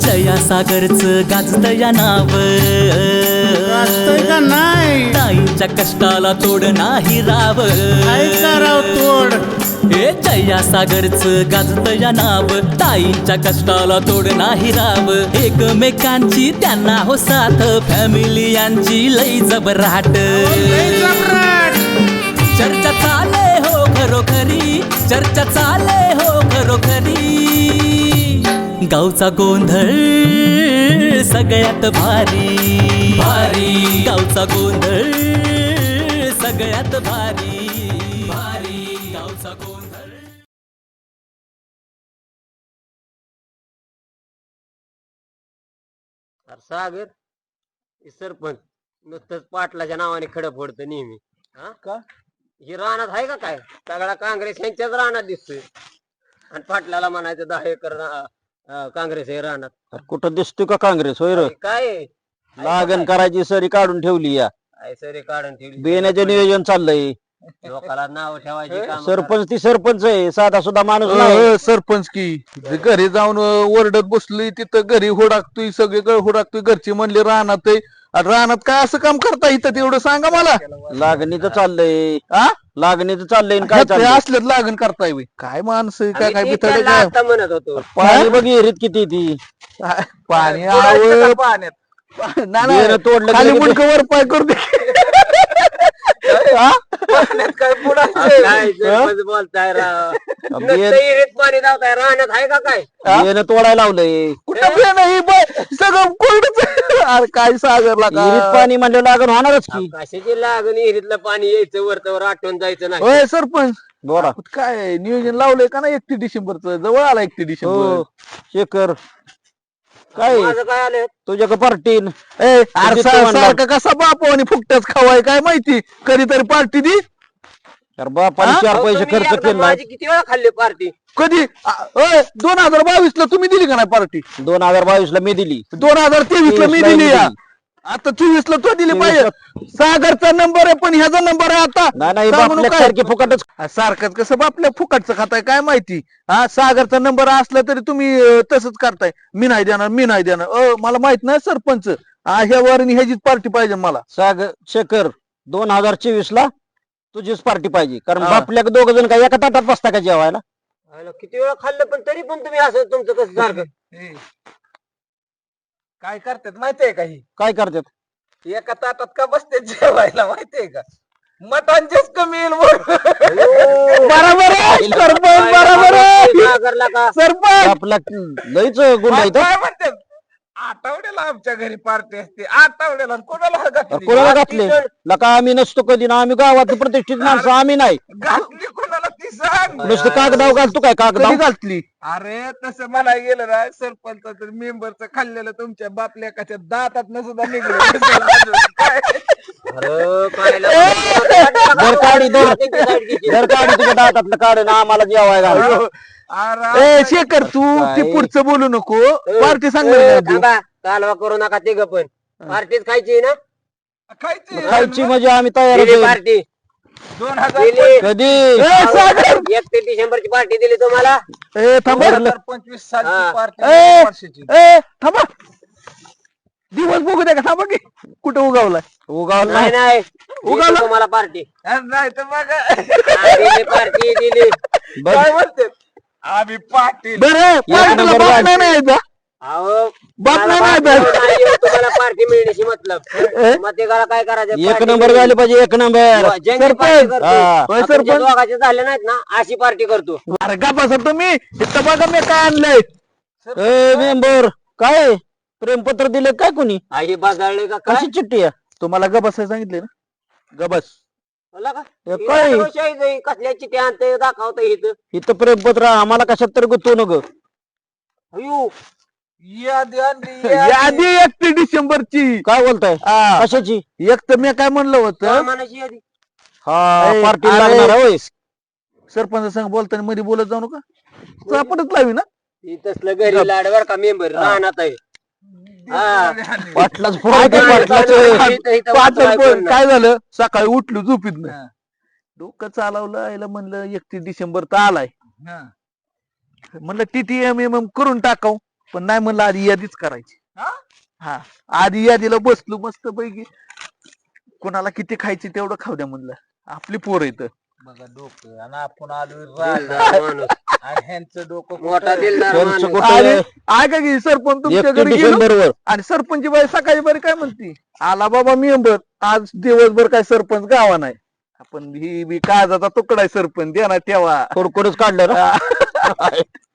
जया सागरचं गाजत या नाव. नाही? ताईंच्या कष्टाला तोड नाही राव. कराव तोड? हे जया सागरचं गाजत या नाव. ताईंच्या कष्टाला तोड नाही राव. एकमेकांची त्यांना हो साथ फॅमिली यांची लई जबराट. चर्चा चाले हो खरोखरी चर्चा चाले हो खरोखरी. गावचा गोंधळ सगळ्यात भारी. भारी. गावचा गोंधळ सगळ्यात भारी. भारी. गावचा गोंधळ. अरे सागर हे सरपंच नुसतंच पाटलाच्या नावाने खडं फोडतं नेहमी. हा? का? हे रानात आहे का काय? सगळा काँग्रेस यांच्याच रानात दिसतोय. आणि पाटलाला म्हणायचं दहा एकर रा- अं, काँग्रेस आहे रानात अरे कुठं दिसतोय का काँग्रेस? होय रे. काय? आहे? लागण करायची सरी काढून ठेवली या. सरी काढून ठेवली. बेण्याचं नियोजन चाललंय. लोकाला नाव ठेवायची काम सरपंच ती सरपंच आहे. साधा सुद्धा माणूस अ, नाही. अ, सरपंच की. घरी जाऊन अ, ओरडत बसलोय तिथं घरी हुडाकतोय सगळीकडे हुडाकतोय घरची म्हणले रानात आहे. आणि रानात काय असं काम करता इथं? तेवढं सांगा मला. लागणीचं चाललंय. आ? लागणीचं चाललंय आणि काय चाललंय? असल्यात लागण करताय बे. काय माणसं काय काय आम्ही बिथाडे त्यांना काय? आता म्हणत होतो. पाणी बघ विहिरीत किती ती. पाणी पाण्यात? विहिरं तोडलं खाली गेलं की मुंडकं वर पाय करू दे. हा? अहो, काय सरपंच बोलताय राव. ते- नुसतं विहिरीत पाणी धावताय रानात आहे का काय? ते बियाणं तोडायला लावलंय. कुठं नाही सगळं कोरडच अरे काय सागरला विहिरीत का पाणी म्हणलं लागण होणारच की. कशाची लागण? विहिरीतलं पाणी यायचं वरतवर आठवण जायचं नाही. होय सरपंच. बोला. काय? नियोजन लावलंय का ना एकतीस डिसेंबरचं? जवळ आला एकतीस हो डिसेंबर शेखर. काय? माझं काय आलं तुझ्या का पार्टीन ए अरे किती सा- म्हणला? सारखं कसा बाप आणि फुकट्याच खावाय काय माहिती? कधीतरी पार्टी दी. तर बापाने हा? चार अहो, पैसे तुम्ही खर्च एकदा केला. माझी किती वेळा खाल्ली पार्टी कधी? दोन हजार बावीस ला तुम्ही दिली का नाही पार्टी दोन हजार बावीस ला मी दिली. दोन हजार तेवीस ला मी 23 ला दिली मी दिली. आता चोवीस ला तो दिली 23 पाहिजे. सागरचा नंबर आहे पण ह्याचा नंबर आहे आता. नाही नाही सांगू बापल्या नका. सारखी फुकटच सारखंच कसं बापल्या फुकटचं खाताय काय माहिती? हा सागरचा नंबर असला तरी तुम्ही अं, तसंच करताय. मी नाही देणार मी नाही देणार. अ, मला माहीत नाही सरपंच. हा, ह्यावर आणि ह्याचीच पार्टी पाहिजे मला. साग शेखर दोन हजार चोवीस ला तुझीच पार्टी पाहिजे. कारण हा. बापल्या दोघ जण काय एका ताटात बसता का जेवायला? किती वेळा खाल्लं पण तरी पण तुम्ही असं तुमचं कसं सारखं? काय करतात माहितीये का ही? काय करतात? एका ताटात का बसते जेवायला माहितीये का? मटांचेच कमी येईल बरं. बरोबर आहे. सरपंच बरोबर आहे. सागरला का? सरपंच. आपला लईच गुण आहे काय म्हणतात आठवड्याला आमच्या घरी पार्टी असते. आठवड्याला आणि कोणाला घातली? कोणाला घातले? लका आम्ही नसतो कधी ना. आम्ही गावात प्रतिष्ठित माणसं आम्ही नाही. घातली कोणाला? ती सांग. नुसतं कागदाव घालतो काय? कधी कागदाव घातली अरे तसं मला गेलं ना सरपंच तर मेंबरचं खाल्लेलं तुमच्या बापलेकाच्या दातात सुद्धा निघलं. काय? अरे, काय दर काढी दर दर काढी तुझ्या दातातलं काढ ना आम्हाला जेवायला घाल. अरे ए शेखर तू? ती पुढचं बोलू नको. पार्टी सांगणार तू. थांबा. कालवा करू नका तिघ पण. पार्टीच खायची ना? खायची. खायची म्हणजे आम्ही तयार पार्टी. दोन हजार दिली कधी ए, सागर! एकतीस डिसेंबरची पार्टी दिली तुम्हाला. ए थांबा. दोन हजार पंचवीस हा. सालची पार्टी ए, वर्षाची. ए थांबा. दिवस बघू द्या का थांबा की. कुठं उगावलाय? उगावलं. नाही नाही. उगाला? दिली तुम्हाला पार्टी. नाही तर मग. दिली पार्टी दिली. बघ काय म्हणते? आम्ही पाटील बरं पार्टीला नंबर बाप वाढ. नाही ना यायचा? अहो बाप नाही माहीत. तुम्हाला पार्टी मिळण्याची मतलब. मग ते करा काय करायचं? एक party नंबर. झाले पाहिजे एक नंबर. party करतो, हा. होय, मग तुमच्या सरपंच. दोघांचे झाले नाहीत ना अशी पार्टी करतो. अरे का तुम्ही इथं बघा मी काय आणलंय. A member. काय? प्रेमपत्र दिले काय कोणी? आई बाजारले का काय? कशी चिठ्ठी आहे? तुम्हाला गबस सांगितले ना? गबस. बोला का? हे ही काय? जाई, आणते दाखवतं इथं. इथं प्रेमपत्र आम्हाला कशात तरी गुंतवू नको अयो यादी आणली यादी. एकटी डिसेंबरची. काय बोलताय? हा. कशाची? एक तर मी काय म्हणलं होतं? सामानाची यादी? हा पार्टी अरे. लागणार होय. सरपंच संग बोलताना मध्ये बोलत जाऊ नका. चापटच लावी ना. ती तसलं घरी लाडवर का मेंबर राहणार आहे. हा. पाटलाच काय काय इथं- इथं पण झालं? सकाळी उठलो झोपीत हा. डोकं चालवलं आईला म्हणलं एकतीस डिसेंबर तर आलाय. म्हणलं टीटीएम एम एम करून टाकाव. पण नाही म्हणलं आधी यादीच करायची. हा? हा. आधी यादीला बसलो मस्त पैकी. कोणाला किती खायची तेवढं खाऊ द्या म्हणलं. आपली पोर येत बघा डोकं. आणि आपण आलो दिलदार माणूस. आणि ह्यांचं डोकं मोठा कुठं? दिलदार त्यांचं माणूस. कुठं- अरे ऐका की सरपंच तुमच्या घरी गेलो. डिसेंबर वर आणि सरपंच बाई सकाळी बरी काय म्हणती? आला बाबा मेंबर. आज दिवसभर काय सरपंच गावा नाही. आपण ही बी काळजाचा तुकडा आहे सरपंच. द्या ना तेव्हा. कोडकोडच काढलं ना?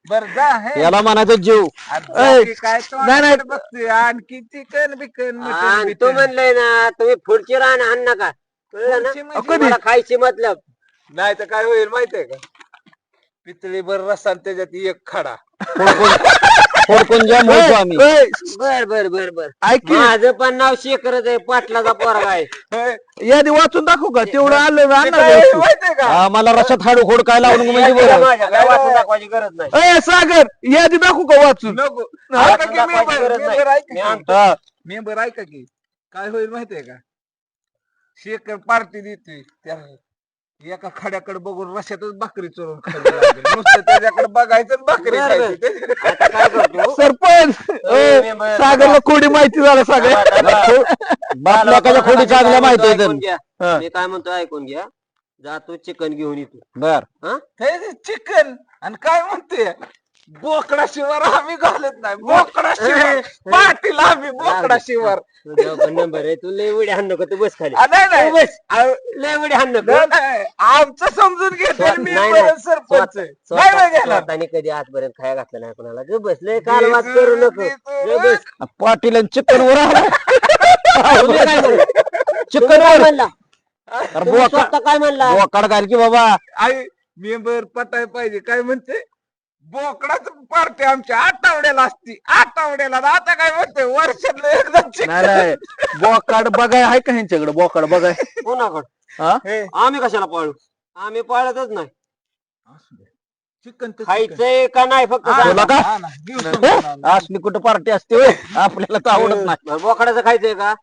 बरं जा हे. याला म्हणायचं जीव. बाकी काय नाही, बघतोय आणखी चिकन बिकन आणि तो म्हणलंय ना तुम्ही पुढची राहण आण नका. कळलं ना? म्हणजे? तुम्हाला खायची मतलब. नाही तर काय होईल माहितीये का? पितळी भर रसा आणि त्याच्यात एक खडा. बर बर बर बर. ऐक की, माझं पण नाव शेखरच आहे पाटलाचा पोरगा आहे. होय. यादी वाचून दाखवू का? तेवढं आलं ते आणणार काय होईल वस्तू. माहितीये का? आम्हाला रसात हाडू खोड काय लावून म्हणजे यादीला बरं. माझ्या? काय वाचून दाखवायची गरज नाही. ए सागर यादी दाखवू का वाचून? नको. हा, ऐका की दाखवायची मेंबर गरज नाही. मेंबर ऐका मी की. आणतो. हा. मेंबर ऐका की. काय होईल माहितीये का? शेखर पार्टी देतोय त्या एका खड्याकडे बघून रश्यातच भाकरी चोरून खायला लागेल. नुसतं त्याच्याकडे बघायचं आणि भाकरी बरं, बरं. खायची. आता काय करतो? सरपंच! ए. सागरला खोडी माहिती झालं सगळं बापल्याकाच्या खोडी चांगल्या माहिती ऐकून आहेत घ्या. हा. मी काय म्हणतो ऐकून घ्या. जातो चिकन घेऊन येतो बर. हे चिकन? आणि काय म्हणते? बोकडा शिवार आम्ही घालत नाही. बोकडा शिवार पाटील आम्ही बोकडा शिवार नंबर आहे. तू लय उडी हाण नको तू बस खाली. आ, नाही नाही. तू बस. आ, लय उडी हाण नको. नाही, नाही. आमचं समजून घेतो मी नाही. सरपंच स्वतः- नाही नाही घेणार. स्वतःने कधी आजपर्यंत खाया घातला नाही कोणाला. ग बस लय कालवाद करू नको. बस. पाटील चिकन वर तुम्ही काय म्हणला? चिकन काय वर. म्हणला? तुम्ही स्वतः काय म्हणला? बोकाड घाल की बाबा. आई मेंबर पटाय पाहिजे. काय म्हणते? बोकडाच पार्टी आमच्या आठवड्याला असती. आठवड्याला आणि आता काय म्हणते? वर्षातलं एकदा नाही चिकन नाही. बोकाड बघाय आहे का ह्यांच्याकडे? बोकाड बघाय? कोणाकडे? हा? हे, आम्ही कशाला पाळू? आम्ही पाळतच नाही. चिकन तर चिकन. खायचंय का नाही फक्त हा, सांगा. तुला का? हा ना, घेऊ समजून ना. असली कुठं पार्टी असते होय? आपल्याला तर आवडत नाही. बोकडाचं खायचंय का?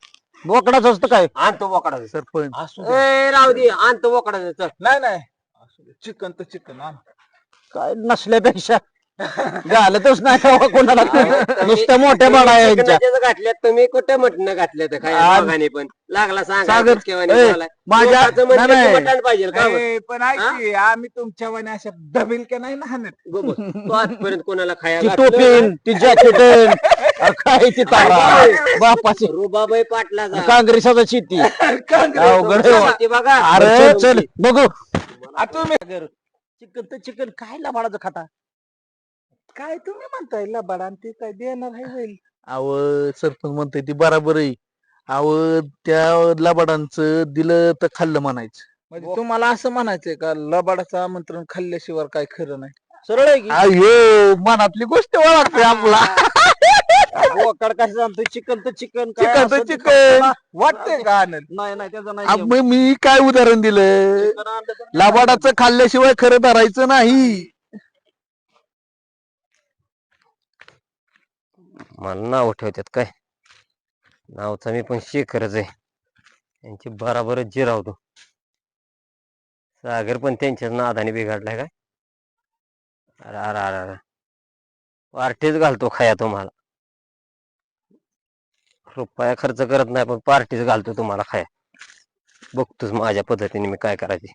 बोकडाच असतं काय? आणतो बोकडाचं. सरपंच. असू दे. ए राहू दे. आणतो बोकडाचं. चल. नाही नाही. असू दे. चिकन तर चिकन आण. काय नसल्यापेक्षा. घालतच नाही तेव्हा कोणाला. नुसत्या मोठ्या बाळा यांच्या घातल्यात? तुम्ही कुठे मटण घातल्यात काय? दोघांनी पण. लागला सांगा सागर, बुचकेवाणी ए, बोलाय. माझ्या- लोकांचं म्हणलं नाही, की नाही. मटण पाहिजे का बरं? ए, पण ऐक की, आम्ही तुमच्या वाणी अशा दबिलक्या नाही ना हाणत. गो. बस. तो आजपर्यंत कोणाला खाया ती घातलं? टोपीन ती जॅकेटन काय ती तारा? बापाची. रुबाबाई पाटलाचा काँग्रेसाचा शेती. अवघड आहे. अरे चल बघू. आ, तुम्ही चिकन तर चिकन काय लाभाडाचं खाता. काय तुम्ही म्हणताय लबाड आणि ते काय देणार आहे होईल अव सरपंच म्हणतोय ती बराबर आहे. अव त्या लबाडांचं दिलं तर खाल्लं म्हणायचं. म्हणजे तुम्हाला असं म्हणायचंय का लबाडाचं आमंत्रण खाल्ल्याशिवाय काय खरं नाही? सरळ आहे की? अयो मनातली गोष्ट ओळखते आपला. बोकड कसं सांगतो चिकन तर चिकन चिकन तर चिकन. वाटतंय का? आनंद नाही. नाही त्याचं अब मी- मी काय उदाहरण दिलं चिकन आणलं तर- लबाडाचं खाल्ल्याशिवाय खरं धरायचं नाही. मला नाव ठेवतात काय? नावचा मी पण शेखरच आहे. त्यांची बराबरच जिरावतो सागर पण त्यांच्याच नादाने बिघडलाय काय? अरे अरे अरे अरे. पार्टीच घालतो खाया तुम्हाला रुपया खर्च करत नाही पण पार्टीच घालतो तुम्हाला खाया बघतोच माझ्या पद्धतीने मी काय करायचे.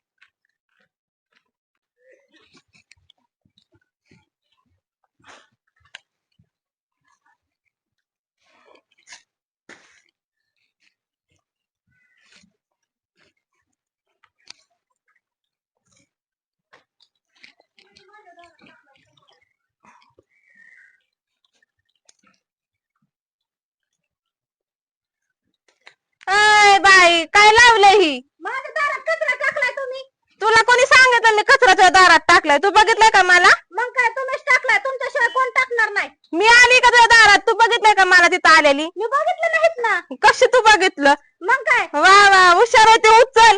बाई काय लावलंय ही? माझ्या दारात कचरा टाकलाय तुम्ही. तुला कोणी सांगितलं मी कचऱ्याच्या दारात टाकलाय? तू बघितलंय का मला? मग काय तुम्हीच टाकलाय तुमच्याशिवाय कोण टाकणार नाही. मी आली का तुझ्या दारात? तू बघितलंय का मला तिथं आलेली? मी बघितलं नाहीत ना. कशी तू बघितलं? मग काय? वा वा हुशार होते उचल.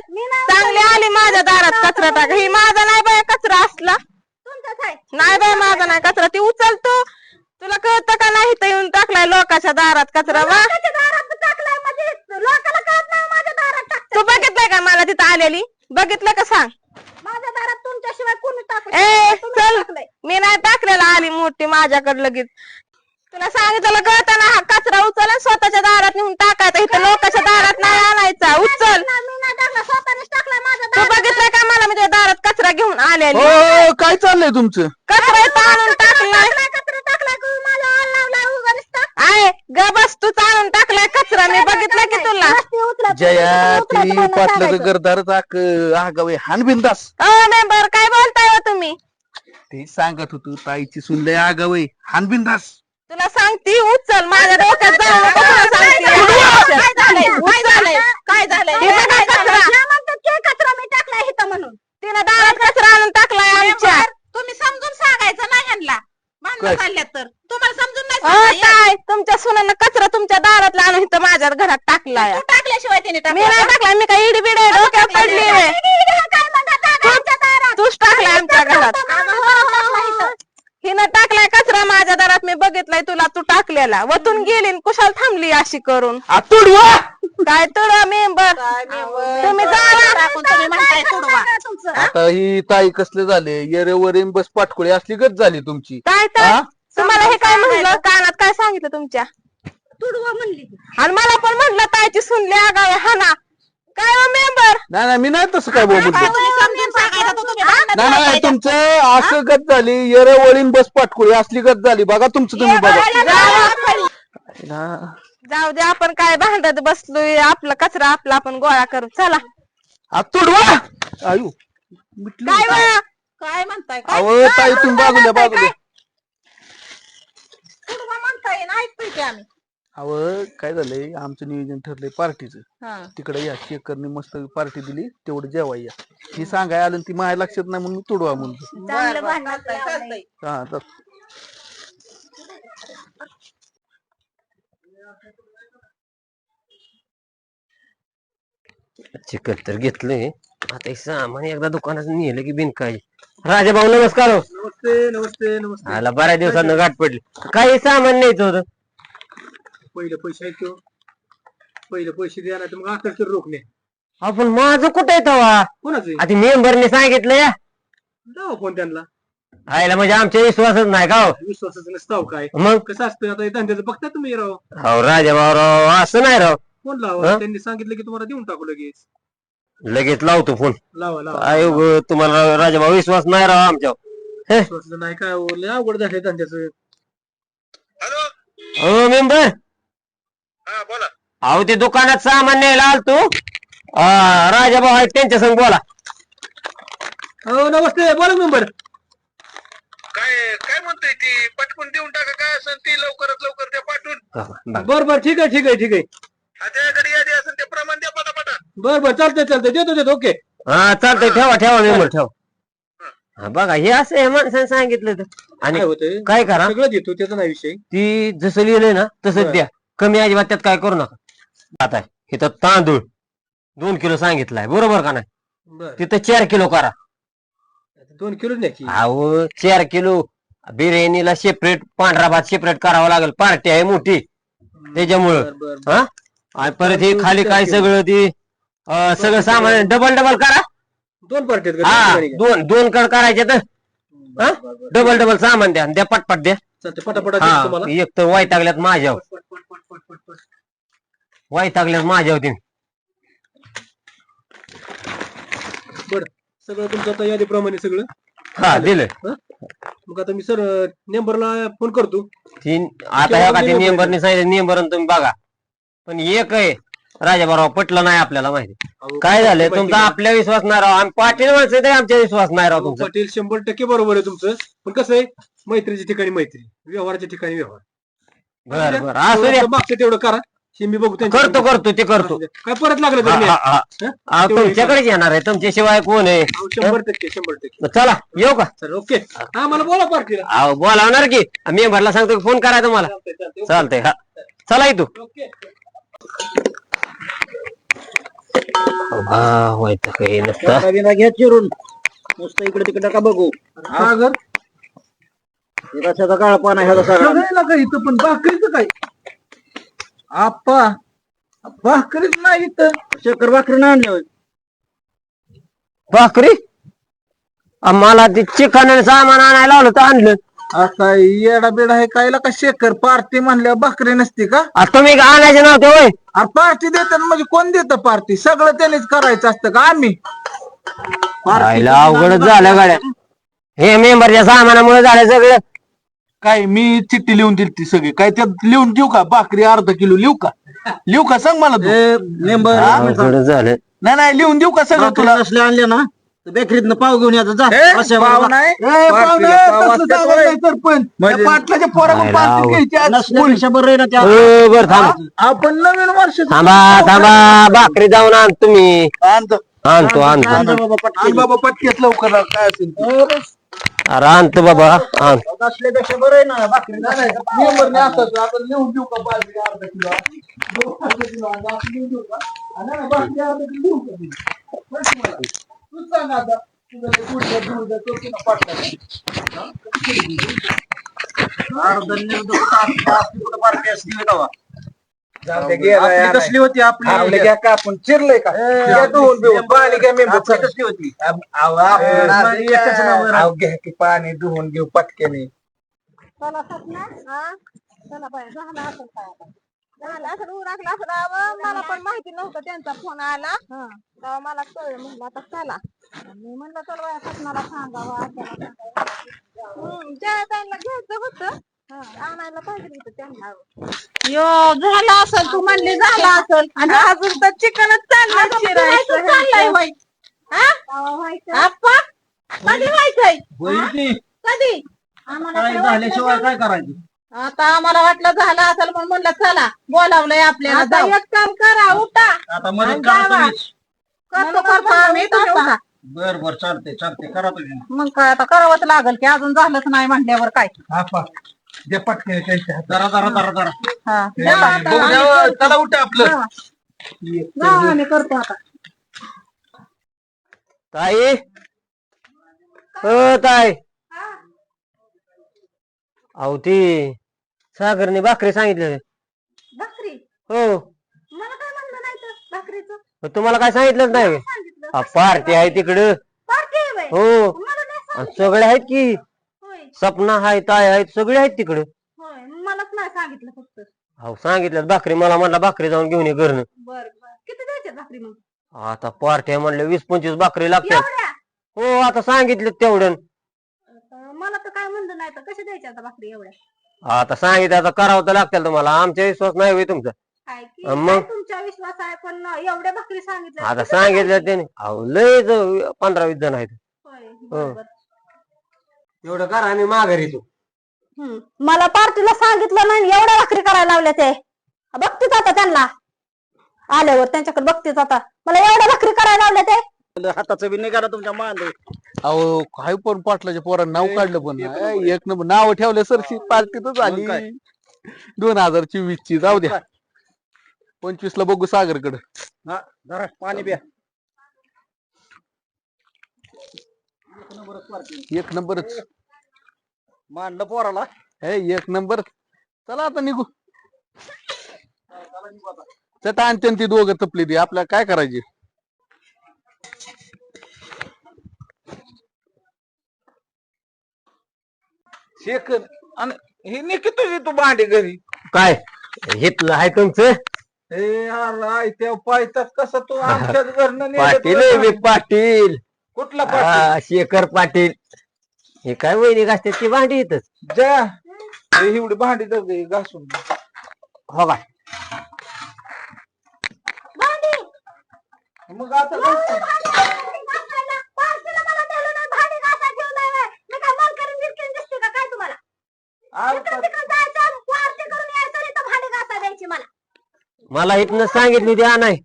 चांगली आली माझ्या दारात कचरा टाक. ही माझा नाही बाय कचरा असला. नाही बाय माझा नाही कचरा. ती उचल तू. तुला कळतं का नाही तर येऊन टाकलाय लोकांच्या दारात कचरा? वा. तू बघितलंय का मला तिथं आलेली बघितलं का सांग माझ्या दारात तुमच्याशिवाय कोणी टाकलं ए चल मी नाही टाकलेला आली मोठी माझ्याकडे लगेच. तुला सांगितलं कळताना हा कचरा उचल आणि स्वतःच्या दारात नेऊन टाकायचा इथं लोकांच्या दारात नाही आणायचा. उचल. तू बघितलंय का मला? म्हणजे दारात कचरा घेऊन आलेली हो काय चाललंय तुमचं? कचरा इथं आणून टाकलाय. आहे ग बस तू आणून टाकलाय कचरा. मी बघितलं की तुला. जया ती पाटलं. गरदारच आक आगावे हान बिंदास अ मेंबर काय बोलताय हो तुम्ही? ते सांगत होतो ताईची सुनलय आगावे हान बिंदास तुला सांगती उचल माझ्या डोक्यात जाऊ नको तुला सांगते. काय झालंय? काय झालंय? काय झालंय? हे बघा कचरा. या म्हणतात की कचरा मी टाकलाय इथं म्हणून. तिनं दारात कचरा आणून टाकलाय आमच्या. तुम्ही समजून सांगायचं नाही ह्यांना. काय? भांडण चालल्यात तर. तुम्हाला समजून नाही. काय तुमच्या सुनानं कचरा तुमच्या दारातला आणून इथं माझ्या घरात टाकलाय. तू टाकल्याशिवाय तिने मी नाही टाकला मी काय इडी बिड डोक्यावर पडली. तूच टाकलाय आमच्या घरात. हिनं टाकलाय कचरा माझ्या दारात मी बघितलाय तुला तू टाकलेला. वतून गेली कुशाल थांबली अशी करून. आ, तुडवा! काय तुड मेंबर? तुम्ही जावा टाकून तुम्ही म्हणताय तुडवा. आता ही ताई कसले झाले? येरे वरीन बस पाटकुळी असली गत झाली तुमची. काय तर? हा? तुम्हाला हे काय म्हणलं कानात काय सांगितलं तुमच्या? तुडवा म्हणली ती. आणि मला पण म्हणलं ताईची सुनली आगावे हाना काय हो मेंबर? नाही नाही मी नाही तसं काय बोलतो काय तुम्ही समजून सांगायचं तर तुम्ही भांडण नाही. तुमचं असं गत झाली येरे वळीन बस पाटकुळी असली गत झाली. बघा तुमचं तुम्ही बघा. ना. जाऊ दे आपण काय भांडत बसलोय आपला कचरा आपला आपण गोळा करू. चला. आ, तुडवा! आयु मिटलं. काय बा? काय म्हणताय? काय? अहो ताई तुम्ही बाजूला बाजूला. तुडवा म्हणताय ना ऐकतोय की आम्ही. अहो काय झालंय आमचं नियोजन ठरलंय पार्टीचं. हा. तिकडे या शेखरने मस्त पार्टी दिली तेवढं जेवाय या. ही सांगाय आलं आणि ती माझ्या लक्षात नाही म्हणून मी तुडवा म्हणतो. चांगलं भांडण चालतंय. हा तर चिकन तर घेतलंय. आता हे सामान एकदा दुकानात नेलं की बिन काय. राजा भाऊ नमस्कार हो. नमस्ते नमस्ते नमस्ते. आला बऱ्याच दिवसानं गाठ पडली. काही सामान न्यायचं होतं? पहिले पैसे आहेत पहिले पैसे द्या नाही तर मग आता तर रोखणे आपण माझं कुठं आहे तवा? कोणाचं आता मेंबरने सांगितलं या. जाऊ फोन त्यांना? आयला म्हणजे आमच्या विश्वासच नाही का हो? विश्वासाचं नसताव काय. मग? कसं असतं? आता हे धंद्याचं बघता तुम्ही राव. हो राजा भाऊ राव असं नाही राव. फोन लावा? हा? त्यांनी सांगितलं की तुम्हाला देऊन टाकू लगेच. लगेच लावतो फोन लावा लावा. आयोग तुम्हाला राजा भाऊ विश्वास नाही राव आमच्या नाही काय हो, लय अवघड झालंय धंद्याचं. हो मेंबर? हा बोला. अहो ते दुकानात सामान न्यायला आलतो. राजा भाऊ आहेत त्यांच्या संग बोला. हो नमस्ते बोला मेंबर. काय काय म्हणतोय ती? पटकून देऊन टाका काय असेल ती लवकरात लवकर द्या पाठवून. बर. बर ठीक आहे ठीक आहे ठीक आहे यादी असेल ते प्रमाण द्या पटापटा बर बर चालतंय चालतंय. देतो देतो ओके हा चालतंय ठेवा ठेवा मेंबर ठेवा. हा बघा हे असं हे माणसाने सांगितलं तर. आणि काय होतंय? काय करा? सगळं देतो त्याचा नाही विषय. ती जसं लिहिलंय ना तसंच बरं. द्या. कमी अजिबात त्यात काय करू नका. आता इथं तांदूळ. दोन किलो सांगितलाय. बरोबर का नाही? बर. तिथं चार किलो करा. दोन किलो नाही अहो चार किलो. बिर्याणीला सेपरेट पांढरा भात सेपरेट करावा लागेल. पार्टी आहे मोठी. त्याच्यामुळं. बर, बर, बर. हा? आणि परत हे खाली काय सगळं ती अं, सगळं सामान डबल डबल करा. दोन पार्टी आहेत? हा दोन का? दोन दोन कड करायचे तर हा? डबल डबल सामान द्या द्या पटपट द्या. पटापटा देतो हा तुम्हाला. एक तर वाय टाकल्यात माझ्यावर. पट, पट, पट, पट, पट, पट. वाय टाकल्यात माझ्यावर तुम्ही बर सगळं तुमचं आता यादीप्रमाणे सगळं. हा दिलं. मग आता मी सर नंबरला फोन करतो. आता ते नियमभरने सांगितलं नियमभरण तुम्ही बघा. पण एक आहे राजा बरोबर पटलं नाही आपल्याला माहिती. काय झालंय? तुमचा? आपल्या विश्वास नाही राव. आम्ही पाटील माणसं आमच्या विश्वास नाही राव तुमचा. पाटील शंभर टक्के बरोबर आहे तुमचं. पण कसं आहे? मैत्रीच्या ठिकाणी मैत्री. व्यवहाराच्या ठिकाणी व्यवहार. बर बर. असू द्या. मागचं तेवढं करा. मी बघू त्यांच्या- करतो करतो ते करतो. काय परत लागलं हा, मी हा, हा. हं? अहो, तुमच्याकडेच येणार आहे. तुमच्याशिवाय कोण आहे? अहो, शंभर टक्के शंभर टक्के. चला येऊ का? Sir okay. हा मला बोला पार्टीला. अहो बोलावणार की? मेंबरला सांगतो फोन करा तुम्हाला. चालतंय हा. चला इथू ओके. व्हायचं काही नसतं. घ्या चिरून. नुसतं इकडे तिकडे का बघू. सागर कशाचा काळ पाना ह्याचा सगळा? सगळ्याला काय इथं पण भाकरीचं काय? आप्पा भाकरीच नाही इथं. शक्कर भाकरी नाही आणलं भाकरी? आम्हाला ते चिकन आणि सामान आणायला लावलं तर आणलं. आता येडा बेडा आहे कायला का शेखर पार्टी म्हणल्या भाकरी नसती का? आ, तुम्ही का आणायचे नव्हते होय? अरे पार्टी देतात म्हणजे कोण देतं पार्टी? सगळं त्यानेच करायचं असतं का आम्ही? राहिलं अवघडच झालं गाड्या. हे मेंबरच्या सामानामुळे झालं सगळं. काय मी चिठ्ठी लिहून दिली ती सगळी. काय त्यात लिहून देऊ का? भाकरी अर्धा किलो लिहू का? लिहू का? सांग मला तू. मेंबर अवघडच झालं. नाही नाही लिहून देऊ का सगळं तुला? असले आणले ना? बेकरीतनं पाव घेऊन यायचं जा. ए, अशा पाव बाबा. नाही. ए, पाव पार्टीला नाही, पाव तसलं असतात चालत होय. नाही सरपंच त्या पाटलाच्या पोराकडून नाही, पार्टी राव. घ्यायची आज. नसल्यापेक्षा बरं आहे ना त्या बर थांबा. आपण नवीन वर्ष थांबा थांबा. भाकरी जाऊन आण तुम्ही. आणतो. आणतो आणतो. बाबा पटकन. आण बाबा पटकेत लवकर. काय असेल ते. अरे. आणतो बाबा. आण. नसल्यापेक्षा बरं आहे ना. भाकरी नाही, आपण लिहून देऊ का अर्धा किलो? दोन अर्धा किलो. आणि आपण लिहून देऊ का? आणि नाही, बाजरी अर्धा किलो? माहिती मला. सांग आता तुझं पुढचं आपली कसली होती आपली घ्या का आपण चिरलंय का घ्या धुवून बिवून. पाणी घ्या मेंबर कसली होती घ्या की पाणी धुवून घेऊ पटक्याने चला सपना हा चला बाय काय असं उरकलं असं मला पण माहिती नव्हतं त्यांचा फोन आला. तेव्हा मला कळलं. म्हणलं आता चला. मी म्हणलं चल बाया सपनाला सांगावं आत्याला सांगावं हम्म, ज्या त्यांना घ्यायचं होतं हा, आणायला पाहिजे होतं त्यांना. यो झालं असेल तू म्हणली झालं असेल. आणि अजून तर चिकनच चाललं शिरायचं चाललंय आप्पा कधी व्हायचंय? ती. कधी? काय झाल्याशिवाय काय करायचं? आता आम्हाला वाटलं झालं असेल म्हणून म्हणलं चला बोलावलंय आपल्याला आता जाऊ. एक काम करा उठा. आता मदत आणि करा जावा. तुम्हीच. करतो करतो आम्ही तुम्ही उठा. बर बर चालते चालते करा तुम्ही. मग काय आता करावंच लागल की अजून झालंच नाही म्हणल्यावर काय? द्या पटकेने त्यांच्या हातात. जरा जरा जरा जरा. हा. बघू द्या, चला उठा आपलं. आम्ही करतो आता. ताई? हो ताई. अहो ती सागरने भाकरी सांगितलं भाकरी? हो. मला काय म्हणलं नाही तर भाकरीचं? मग तुम्हाला काय सांगितलं नाही? सांगितलं. पार्टी आहे तिकडं. पार्टी आहे बाई. हो. मला नाही आणि सगळे आहेत की? होय. सपना आहे ताय आहेत सगळे आहेत तिकडं. होय. मलाच नाही सांगितलं फक्त. अहो सांगितलं भाकरी मला म्हणला भाकरी जाऊन घेऊन ये घरनं. बर बर. किती द्यायचे भाकरी मग? आता पार्टी आहे म्हणलं वीस पंचवीस भाकरी लागतात. एवढ्या? हो आता सांगितलं तेवढं. आता मला तर काय म्हणलं नाही तर कशा द्यायच्या आता भाकरी एवढ्या? आता सांगितलं आता करावं तर लागतं तुम्हाला. आमचा विश्वास नाही होय तुमचा. काय की अं, मग? काय तुमचा विश्वास आहे पण एवढ्या भाकरी सांगितल्या आता सांगितलं? त्याने. अहो लय ज- पंधरा वीस जण आहेत. होय हो. बरोबर. एवढं करा आम्ही माघारी येतो. हम्म. मला पार्टीला सांगितलं नाही आणि एवढ्या भाकरी करायला लावल्या ते बघतीच आता त्यांना. आल्यावर त्यांच्याकडे बघतीच आता. मला एवढ्या भाकरी करायला लावल्या ते हाताचं बी निघाला तुमच्या मान अहो काय पण पाटलाच्या पोरांना नाव काढलं पण. नाही. एक नंबर नाव ठेवलं सरशी पार्टी तर झाली मग काय? दोन हजार चोवीस ची जाऊ द्या. पंचवीस ला बघू सागरकडे. हा जरा पाणी प्या. एक नंबरच मानलं पोराला. हे एक नंबर. चला आता निघू. चटा आणते ती दोघं तपली ती. आपल्याला काय करायची? शेखर आणि हे निकी तुझी तू भांडी घरी. काय? घेतलं आहे तुमचं? ए अरे त्या पायतात कसं तू आमच्याच घरनं नेलं पाटील तुला? आहे मी पाटील. कुठला पाटील? हा, शेखर पाटील. हे काय वहिनी घासतात ती भांडी येतच जा. हे एवढी भांडी तर दे घासून हो का? मग आता पण- मला. इथनं सांगितली द्या नाही.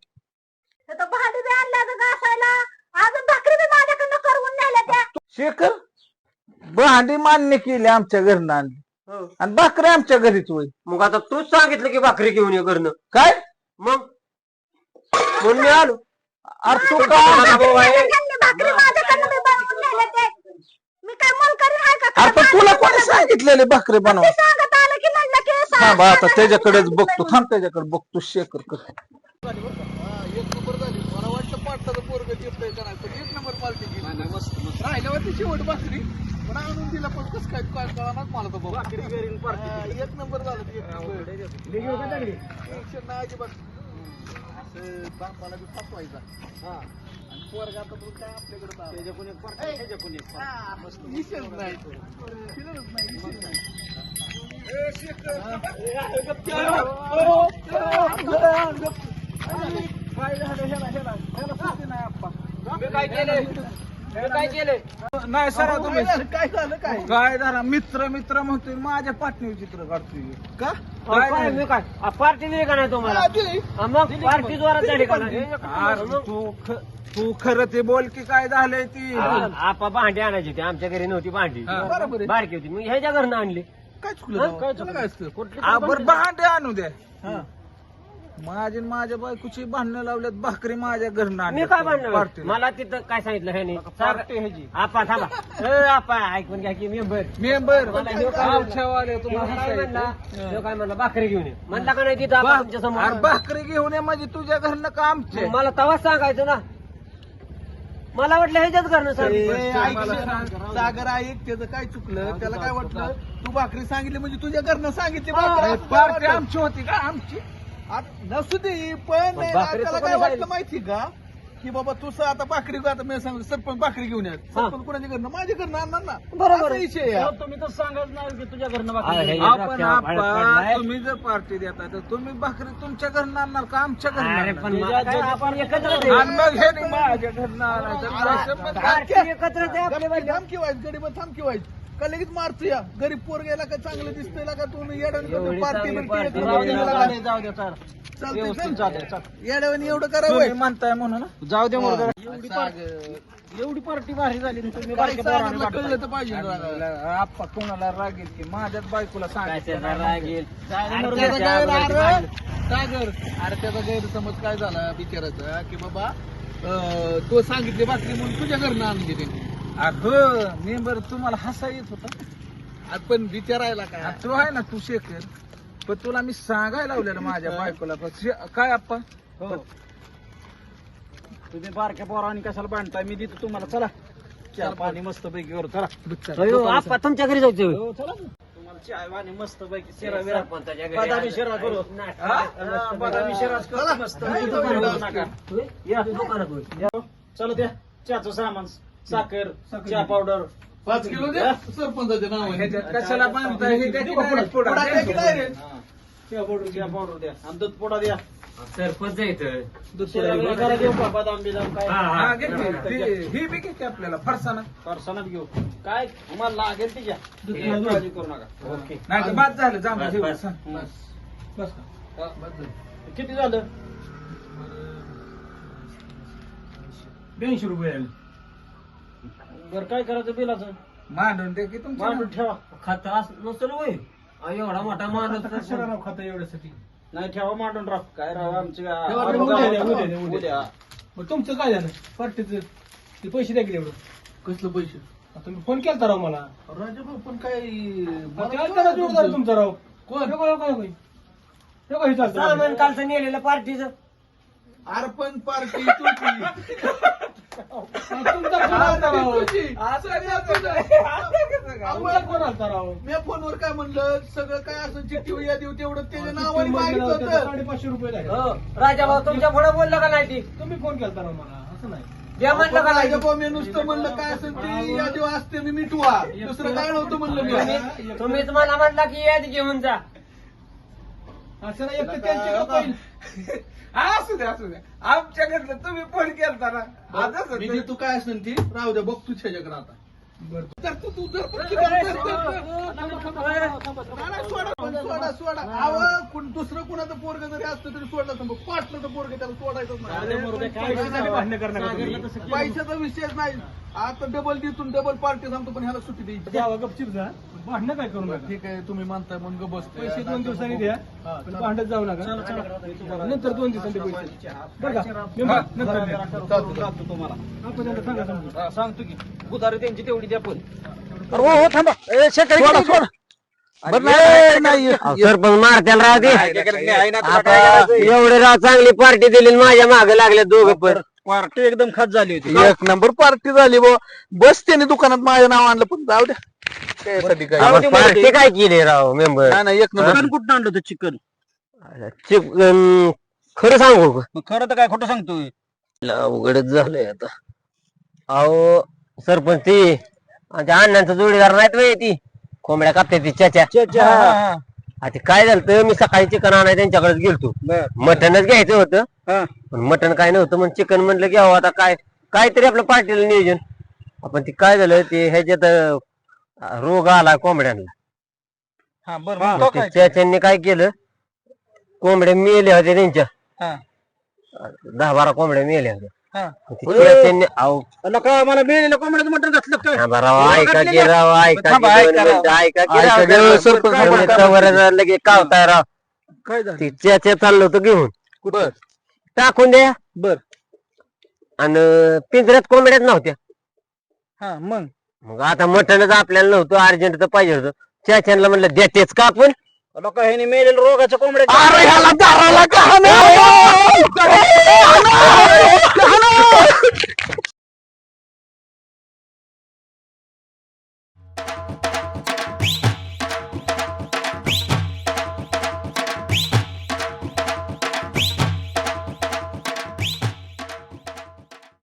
तर भांडी बी आणल्या ग घासायला. अजून भाकरी बी माझ्याकडनं करवून नेल्या त्या. शेखर भांडी मान्य केली आमच्या घरनं आणली. आणि भाकरी आमच्या घरीच होईल मग आता तूच सांगितलं की भाकरी घेऊन ये करणं काय? मग? म्हणून मी आलो. अरे तू काय? माझा भाऊ आहे त्यांनी भाकरी माझ्याकडनं बी बनवून नेल्या ते मी काय मन करीन हाय का अरे पण तुला कोणी सांगितलेले भाकरी बनवा. सांगत आलं की म्हणलं की सांग. थांब आता त्याच्याकडेच बघतो थांब त्याच्याकडे बघतो शेखर कर एक नंबर झाली मला वाटतं पाटलाचं पोरग जिंकतंय का नाही पण एक नंबर पार्टी केली मस्त मस्त राहिल्यावर ती शेवट भाकरी पण आणून दिला पण कसं काय काय कळणार मला तर भाऊ एक नंबर झालं ते. एक नंबर टेन्शन नाही अजिबात. असं बापाला बी फसवायचा हा आणि पोरगा आता पण काय आपल्याकडे त्याच्याकडून एक पार्टी त्याच्याकडून एक पार्टी विषयच नाही फिरतच नाही नाही झालं काय केलं काय केलं नाही सर तुम्ही काय झालं काय काय? झालं? मित्र मित्र म्हणतोय माझ्या पाटणीवर चित्र काढतोय. का? काय काय झालं? मी काय? आ, पार्टी दिली का नाही तुम्हाला? हा, दिली. हा, मग पार्टी जोरात झाली का नाही? अरे तू ख- तू खरं ते बोल की काय झालंय ती? आपा भांडी आणायची होती आमच्या घरी नव्हती भांडी. हा. बरोबर आहे. बारकी होती. मग ह्याच्या घरनं आणली. काय हा? चुकलं काय चुकलं? काय असतं? आ, बरं भांडे आणू द्या. हा. माझी आणि माझ्या बायकोची भांडणं लावल्यात भाकरी माझ्या घरनं मी काय. म्हणणार पार्टीला. मला तिथं काय सांगितलं ह्याने पार्टी ह्याची. आपा थांबा. ए, आपा ऐकून घ्या की मेंबर. मेंबर. मला ह्यो काय आमच्यावाले तुम्हाला काय म्हणला? हसायचं. ह्यो काय म्हणला? भाकरी घेऊन ये. म्हणला का नाही तिथं आपा तुमच्या अरे समोर भाकरी घेऊन ये म्हणजे तुझ्या घरनं का आमचे? मला तवाच सांगायचं ना. मला वाटलं ह्याच्याच ए, ऐक ना, सागर ऐक त्याचं काय चुकलं? त्याला काय वाटलं? तू भाकरी सांगितली म्हणजे तुझ्या घरनं सांगितली भाकरी. पार्टी? आमची होती का? आमची. नसू दे पण मग भाकरी त्याला काय कोणी वाटलं खायली? माहिती का की बाबा तुझं आता भाकरी आता मी सांगितलं सरपंच भाकरी घेऊन या सरपंच कोणाच्या घरनं माझ्या घरनं आणणार ना बरोबर असा. विषय आहे. तुम्ही तर सांगत नाही की तुझ्या घरनं अरे, हे आपण रस्त्यावर. तुम्ही जर पार्टी देता तर तुम्ही भाकरी तुमच्या घरनं आणणार का आमच्या अरे घरनं पण आणणार? मला काय आपण एकत्र आणि मग हे नाही माझ्या घरनं आणायचं. असं मग पार्टी एकत्र ते आपली किवायच गरीब थांब किवायच का लगेच मारतो या? गरीब पोर गेला का चांगलं दिसतंय का तुम्ही एवढी पार्टी बिर्टी जाऊ दे, सर एवढं तुम्ही करावं म्हणताय म्हणून ना. जाऊ दे मुलगा. एवढी पार्टी एवढी पार्टी भारी झाली. कळलं तर पाहिजे. आप्पा कोणाला रागेल की? माझ्याच बायकोला काय सांगायचं त्याचा राग येईल. अरे त्याचा. सागर. अरे गैरसमज काय झाला बिचाराचा की बाबा तो सांगितले बाकी म्हणून तुझ्या घरनं आणली त्यांनी. अगं मेंबर तुम्हाला हसा येत होता. अरे पण विचारायला काय? तू आहे ना तू शेखर. पण तुला मी सांगायला लावलेलं माझ्या बायकोला. पण शे- काय आप्पा? हो. तुम्ही बारक्या पोरांनी कशाला बांधताय? मी देतो तुम्हाला. चला. चहा पाणी मस्त पैकी करू. चला. अयो, तुमच्या घरी जायचं होय. हो चला तुम्हाला चहा पाणी मस्त पैकी शिरा बिरा सरपंचाच्या घरी बदामी आलं. शिरा करू. नाश्ता- हा, नाश्ता- बदामी शिरा करू. मस्त काय दुकानात एवढं जाऊ नका. होय? या. दुकानात होय. चलो द्या. चहाचं सामान. साखर चहा पावडर. पाच किलो द्या सरपंचाच्या नावाने. ह्याच्यात कशाला हे त्याची direct direct. चहा पावडर. चहा पावडर द्या. आणि दूध पोडा द्या. सरपंच आहे इथं. दूध शिरा पुडा बिरा करा देऊ का बदाम बिदाम काय? हा, हा, घे की. ती- ही बी घे की आपल्याला. फरसाना फरसाणात घेऊ. काय? तुम्हाला लागेल ती घ्या. दूध. काळजी करू नका. ओके. नाही तर बाद झालं. जांभळं बस, ठेवू. बस. सांग. बस. का? हा, बस झालं. किती झालं? ब्याऐंशी रुपये बरं काय करायचं बिलाचं? मांडून दे की मांडून ठेवा. खात नसेल होय एवढा मोठा माणूस खाता एवढ्यासाठी? नाही ठेवा मांडून राख काय राव आमची ठेवा, ठेवा, उद्या द्या, उद्या द्या, उद्या. उद्या. मग तुमचं काय झालं? पार्टीचं ते पैसे द्या की एवढं? कसलं पैसे? तुम्ही फोन केला राव मला. राजा भाऊ पण काय करा तुमचं. जोरदार तुमचा? राव. कोण? काय काय काय काय चालतं. सालमान कालचं नेलेलं पार्टीचं. अरे पण पार्टी मी फोनवर काय म्हणलं सगळं काय असं चिठ्ठी या देऊ तेवढं त्याच्या नावाने मागितलं होतं साडेपाचशे रुपये हो. राजा भाऊ तुमच्यापुढे बोललं का नाही ती? तुम्ही फोन केला राव मला असं नाही. म्हणलं का नाही? राजा भाऊ मी नुसतं म्हणलं काय असेल ते या देऊ असते मी मिटवा. दुसरं काय नव्हतं म्हणलं मी. तुम्ही- तुम्हीच मला म्हणला की याद घेऊन जा. असं नाही एक तर त्यांची असू द्या असू द्या आमच्याकडलं तुम्ही फोन केलता ना. आजच मी. जी तू काय असेल ती? राहू द्या बघ तू त्याच्याकडे आता. तर तू तू जर पण किती धर, धर, धर. नाही, नाही, सोडा पण, सोडा सोडा. अहो कोण दुसरं कुणाचं पोरग जरी असतं तरी सोडलं असतं पाटलं पोरग त्याला सोडायचंच नाही. पैशाचा विषयच नाही. आता डबल देतून डबल पार्टी सांगतो पण ह्याला सुट्टी द्यायची द्यावा गपचिप जा भांडणं काय करू नका ठीक आहे तुम्ही म्हणताय म्हणून बस पैसे दोन दिवसांनी द्या पण भांडत जाऊ नका नंतर दोन दिवसांनी पैसे. आपण त्यांना सांगा समजून. सांगतो की उधारी त्यांची तेवढी द्या पण हो हो थांबा ए, शेतकरी सोडा सोडा बरं नाही नाही सरपंच मारत्याला राहू दे आहे ना तुला काय आता करायचंय? एवढे राव चांगली पार्टी दिली आणि माझ्या मागे लागले दोघं पण पार्टी एकदम खात झाली होती. एक नंबर पार्टी झाली बो बस त्याने दुकानात माझं नाव आणलं पण जाऊ द्या. त्यासाठी काय? पार्टी काय केली राव मेंबर? नाही नाही एक नंबर. चिकन कुठं आणलं होतं चिकन? चिकन खरं सांगू का? मग खरं तर काय खोटं सांगतोय? लय अवघडच झालंय आता. अहो सरपंच ती आमच्या अण्णांचा जोडीदार नाहीत ती. कोंबड्या कापते ती चाच्या हा, ते काय झालं तर मी सकाळी चिकन आणाय त्यांच्याकडेच गेलतो. मटनच घ्यायचं होतं. पण मटन काय नव्हतं मग चिकन म्हणलं घ्यावं आता काय काहीतरी आपलं पार्टीला नियोजन. आपण ते काय झालं ते ह्याच्यात अं, रोग आला कोंबड्यांना. हा मग बरं ते चाच्यांनी काय केलं कोंबड्या मेल्या होत्या त्यांच्या. हा. दहा बारा कोंबड्या मेल्या होत्या. मग ते चाच्यांनी अहो. नका मला मिळेलं कोंबड्याचं मटण घातलं काय थांबा राव ऐका की राव ऐका थांबा, की दोन ऐका राव. मिनिटं ऐका की ऐका राव की जरा राव, सरपंच सरपंच काय तवर लगे कावताय राव. काय झालं? ती त्याच्या चाललो होतो घेऊन. बर टाकून द्या. बर. आणि पिंजऱ्यात कोंबड्याच नव्हत्या. हा मग? मग आता मटणच आपल्याला नव्हतं अर्जंट तर पाहिजे होतं. चाच्यांना म्हणलं द्या तेच का आपण लोक ह्याने मेलेल रोगाच्या कोंबड्या अरे ह्याला दाराला गहना